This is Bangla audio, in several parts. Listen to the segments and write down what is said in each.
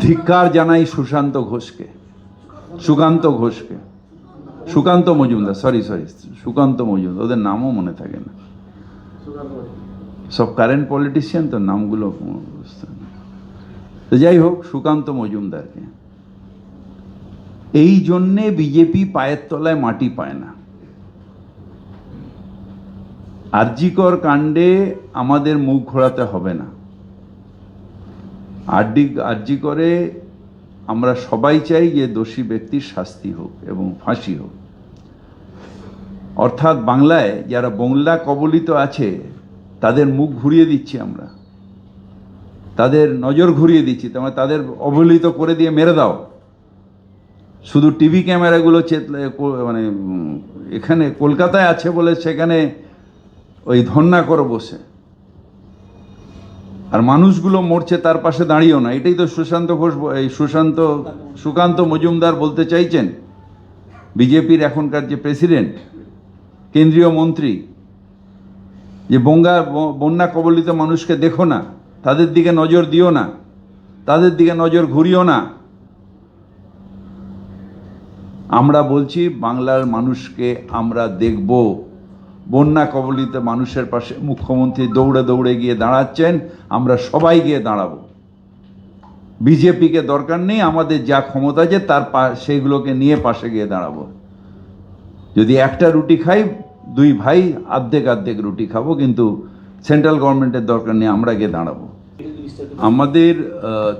ধিক্কার জানাই সুশান্ত ঘোষকে, সুকান্ত ঘোষকে। সুকান্ত মজুমদার সরি সরি সুকান্ত মজুমদার, ওদের নামও মনে থাকে না। সব কারেন্ট পলিটিশিয়ান তো নামগুলো। তো যাই হোক, সুকান্ত মজুমদারকে। এই জন্যে বিজেপি পায়ের তলায় মাটি পায় না। আরজিকর কাণ্ডে আমাদের মুখ ঘোরাতে হবে না। আরডি আরজি করে, আমরা সবাই চাই যে দোষী ব্যক্তির শাস্তি হোক এবং ফাঁসি হোক। অর্থাৎ বাংলায় যারা বংলা কবলিত আছে, তাদের মুখ ঘুরিয়ে দিচ্ছি আমরা। তাদের নজর ঘুরিয়ে দিচ্ছি তোমার তাদের অবহেলিত করে দিয়ে মেরে দাও। শুধু টিভি ক্যামেরাগুলো চেতলে মানে এখানে কলকাতায় আছে বলে সেখানে ওই ধন্না করো বসে। আর মানুষগুলো মরছে তার পাশে দাঁড়িয়েও না। এটাই তো সুশান্ত ঘোষ এই সুশান্ত, সুকান্ত মজুমদার বলতে চাইছেন। বিজেপির এখনকার যে প্রেসিডেন্ট, কেন্দ্রীয় মন্ত্রী, যে বঙ্গা বন্যা কবলিত মানুষকে দেখো না, তাদের দিকে নজর দিও না, তাদের দিকে নজর ঘুরিও না। আমরা বলছি, বাংলার মানুষকে আমরা দেখব। বন্যা কবলিত মানুষের পাশে মুখ্যমন্ত্রী দৌড়ে দৌড়ে গিয়ে দাঁড়াচ্ছেন, আমরা সবাই গিয়ে দাঁড়াবো। বিজেপিকে দরকার নেই, আমাদের যা ক্ষমতা আছে তার সেইগুলোকে নিয়ে পাশে গিয়ে দাঁড়াবো। যদি একটা রুটি খাই, দুই ভাই, আর্ধেক আর্ধেক রুটি খাব, কিন্তু সেন্ট্রাল গভর্নমেন্টের দরকার নেই, আমরা গিয়ে দাঁড়াবো। আমাদের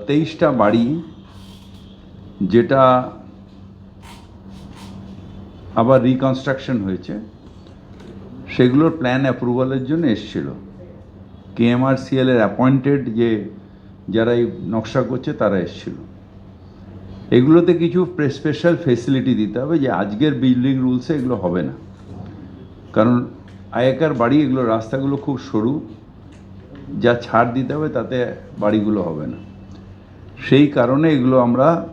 তেইশটা বাড়ি, যেটা আবার রিকনস্ট্রাকশন হয়েছে। সেগুলোর প্ল্যান অ্যাপ্রুভালের জন্য এসছিল। কেএমআরসিএল এর অ্যাপয়েন্টেড যে, যারা এই নকশা করছে তারা এসছিল। এগুলোতে কিছু স্পেশাল ফেসিলিটি দিতে হবে যে আজকের বিল্ডিং রুলসে এগুলো হবে না। কারণ আয়কার বাড়ি এগুলো, রাস্তাগুলো খুব সরু। যা ছাড় দিতে হবে তাতে বাড়িগুলো হবে না। সেই কারণে এগুলো আমরা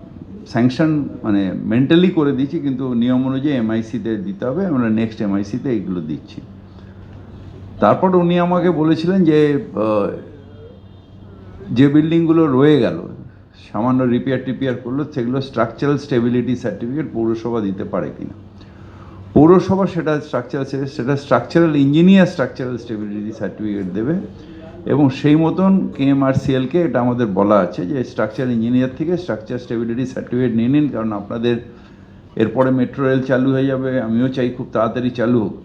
স্যাংশন মানে মেন্টালি করে দিচ্ছি কিন্তু নিয়ম অনুযায়ী এমআইসিতে দিতে হবে। আমরা নেক্সট এমআইসিতে এগুলো দিচ্ছি। তারপর উনি আমাকে বলেছিলেন যে যে বিল্ডিংগুলো রয়ে গেল, সামান্য রিপেয়ার টিপেয়ার করল, সেগুলো স্ট্রাকচারাল স্টেবিলিটি সার্টিফিকেট পৌরসভা দিতে পারে কিনা। পৌরসভা সেটা স্ট্রাকচারাল সেটা structural engineer structural stability certificate দেবে এবং সেই মতন কেএমআরসিএলকে এটা আমাদের বলা আছে যে স্ট্রাকচার ইঞ্জিনিয়ার থেকে স্ট্রাকচার স্টেবিলিটি সার্টিফিকেট নিয়ে নিন, কারণ আপনাদের এরপরে মেট্রো রেল চালু হয়ে যাবে, আমিও চাই খুব তাড়াতাড়ি চালু হোক।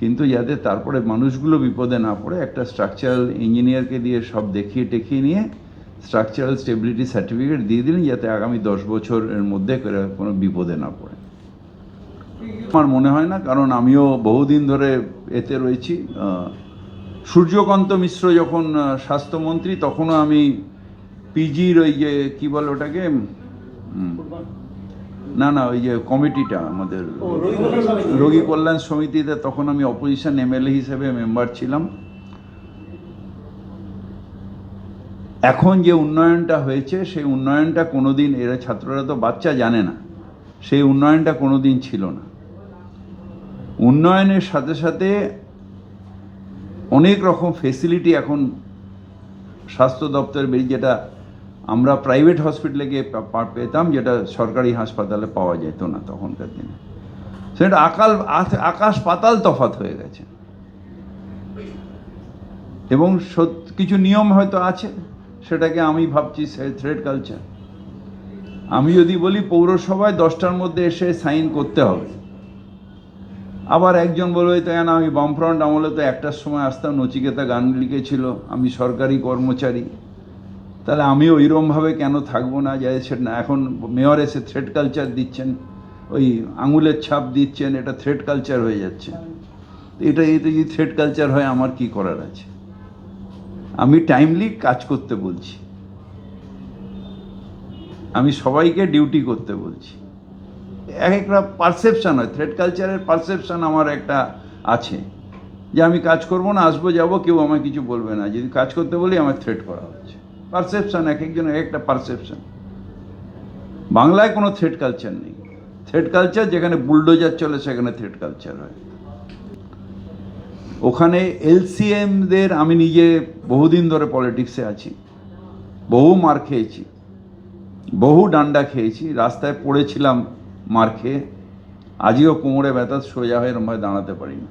কিন্তু যাতে তারপরে মানুষগুলো বিপদে না পড়ে, একটা স্ট্রাকচারাল ইঞ্জিনিয়ারকে দিয়ে সব দেখিয়ে টেকিয়ে নিয়ে স্ট্রাকচারাল স্টেবিলিটি সার্টিফিকেট দিয়ে দিলেন যাতে আগামী দশ বছরের মধ্যে কোনো বিপদে না পড়ে। আমার মনে হয় না, কারণ আমিও বহুদিন ধরে এতে রয়েছি। সূর্যকান্ত মিশ্র যখন স্বাস্থ্যমন্ত্রী, তখনও আমি পিজির ওই যে, কী বলে ওটাকে? না না ওই যে কমিটিটা আমাদের রোগী কল্যাণ সমিতিতে তখন আমি অপোজিশন এমএলএ হিসেবে মেম্বার ছিলাম। এখন যে উন্নয়নটা হয়েছে সেই উন্নয়নটা কোনোদিন এরা ছাত্ররা তো বাচ্চা জানে না সেই উন্নয়নটা কোনোদিন ছিল না। উন্নয়নের সাথে সাথে অনেক রকম ফেসিলিটি এখন স্বাস্থ্য দপ্তর বেরিয়ে যেটা আমরা প্রাইভেট হসপিটালে গিয়ে পেতাম, যেটা সরকারি হাসপাতালে পাওয়া যেত না তখনকার দিনে। সেটা আকাল আকাশ পাতাল তফাত হয়ে গেছে। এবং কিছু নিয়ম হয়তো আছে, সেটাকে আমি ভাবছি থ্রেড কালচার আমি যদি বলি পৌরসভায় দশটার মধ্যে এসে সাইন করতে হবে। আবার একজন বলবে তো কেন আমি বামফ্রন্ট আমলে তো একটার সময় আসতাম, নচিকেতা গান লিখেছিল আমি সরকারি কর্মচারী। তাহলে আমি ওইরমভাবে কেন থাকব না? যাই সেটা এখন মেয়র এসে থ্রেড কালচার দিচ্ছেন, ওই আঙুলের ছাপ দিচ্ছেন, এটা থ্রেড কালচার হয়ে যাচ্ছে। এটা এটা যদি থ্রেড কালচার হয়, আমার কি করার আছে? আমি টাইমলি কাজ করতে বলছি। আমি সবাইকে ডিউটি করতে বলছি। এক একটা পারসেপশন হয় থ্রেড কালচারের পারসেপশান আমার একটা আছে। যে আমি কাজ করব না, আসব, যাব, কেউ আমায় কিছু বলবে না। যদি কাজ করতে বলি আমার থ্রেড করা হচ্ছে। পারসেপশন এক একজনের একটা পারসেপশন বাংলায় কোনো থ্রেড কালচার নেই। থ্রেড কালচার যেখানে বুলডোজার চলে, সেখানে থ্রেড কালচার হয়। ওখানে এলসিএমদের আমি নিজে বহুদিন ধরে পলিটিক্সে আছি। বহু মার খেয়েছি। বহু ডান্ডা খেয়েছি। রাস্তায় পড়েছিলাম মার খেয়ে। আজও কোমরে ব্যথা, সোজা হয়ে এরমভাবে দাঁড়াতে পারি না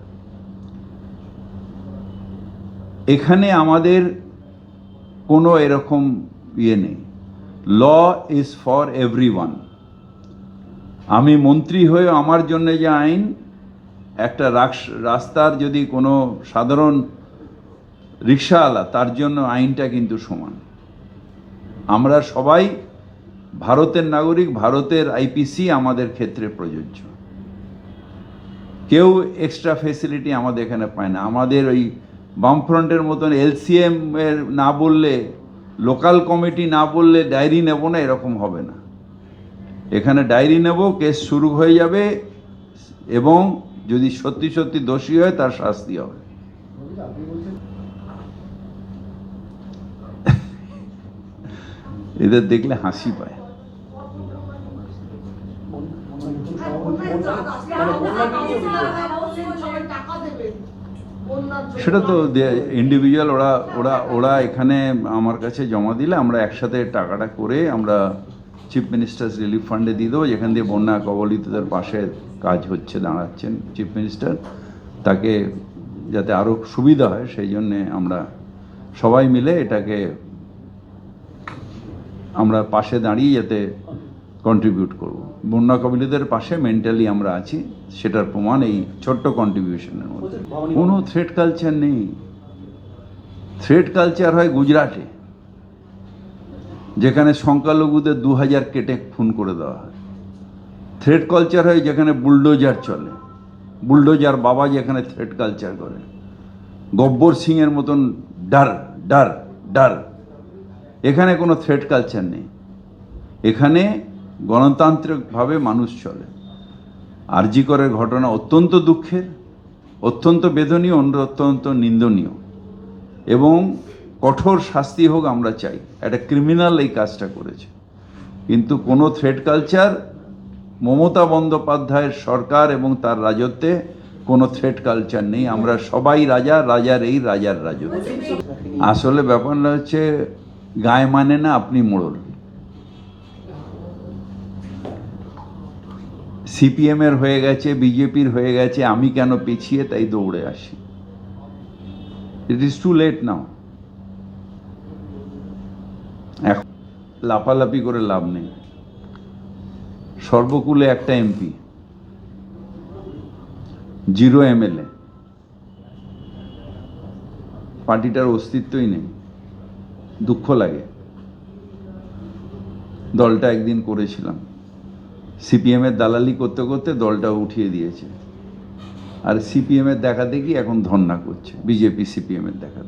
এখানে আমাদের কোনো এরকম ইয়ে নেই। ল ইজ ফর এভরি আমি মন্ত্রী হয়ে আমার জন্য যে আইন, একটা রাস্তার যদি কোনো সাধারণ রিক্সাওয়ালা, তার জন্য আইনটা কিন্তু সমান। আমরা সবাই ভারতের নাগরিক, ভারতের আইপিসি আমাদের ক্ষেত্রে প্রযোজ্য। কেউ এক্সট্রা ফেসিলিটি আমাদের এখানে পায় না। আমাদের ওই বামফ্রন্টের মতন এলসিএম এর না বললে, লোকাল কমিটি না বললে ডায়েরি নেব না, এরকম হবে না। এখানে ডায়েরি নেব, কেস শুরু হয়ে যাবে, এবং যদি সত্যি সত্যি দোষী হয়, তার শাস্তি হবে। এদের দেখলে হাসি পায়। সেটা তো ইন্ডিভিজুয়াল ওরা ওরা ওরা এখানে আমার কাছে জমা দিলে আমরা একসাথে টাকাটা করে আমরা চিফ মিনিস্টার্স রিলিফ ফান্ডে দিয়ে দেবো, যেখান দিয়ে বন্যা কবলিতদের পাশে কাজ হচ্ছে, দাঁড়াচ্ছেন চিফ মিনিস্টার তাকে যাতে আরও সুবিধা হয়, সেই জন্যে আমরা সবাই মিলে এটাকে আমরা পাশে দাঁড়িয়ে যাতে কন্ট্রিবিউট করব। বন্যা কবিলিদের পাশে মেন্টালি আমরা আছি, সেটার প্রমাণ এই ছোট্ট কন্ট্রিবিউশনের মধ্যে। কোনো থ্রেড কালচার নেই। থ্রেড কালচার হয় গুজরাটে, যেখানে সংখ্যালঘুদের দু হাজার কেটে খুন করে দেওয়া হয়। থ্রেড কালচার হয় যেখানে বুলডোজার চলে। বুলডোজার বাবা যেখানে থ্রেড কালচার করে। গব্বর সিংয়ের মতন ডার ডার ডার। এখানে কোনো থ্রেড কালচার নেই। এখানে গণতান্ত্রিকভাবে মানুষ চলে। আরজিকরের ঘটনা অত্যন্ত দুঃখের, অত্যন্ত বেদনীয় অত্যন্ত নিন্দনীয় এবং কঠোর শাস্তি হোক আমরা চাই। একটা ক্রিমিনাল এই কাজটা করেছে। কিন্তু কোনো থ্রেড কালচার মমতা বন্দ্যোপাধ্যায়ের সরকার এবং তার রাজত্বে কোনো থ্রেড কালচার নেই। আমরা সবাই রাজা, রাজার এই, রাজার রাজত্ব। আসলে ব্যাপারটা হচ্ছে, গায়ে মানে না, আপনি মোড়ল। সিপিএম এর হয়ে গেছে বিজেপির হয়ে গেছে, আমি কেন পিছিয়ে তাই দৌড়ে আসি। It is too late now এখন লাপালাপি করে লাভ নেই। সর্বকুলে একটা এমপি জিরো এমএলএ পার্টিটার অস্তিত্বই নেই, দুঃখ লাগে। দলটা একদিন করেছিলাম। সিপিএম এর দালালি করতে করতে দলটা উঠিয়ে দিয়েছে। আর সিপিএমের দেখা দেখি এখন ধর্না করছে, বিজেপি সিপিএমের দেখা দেখি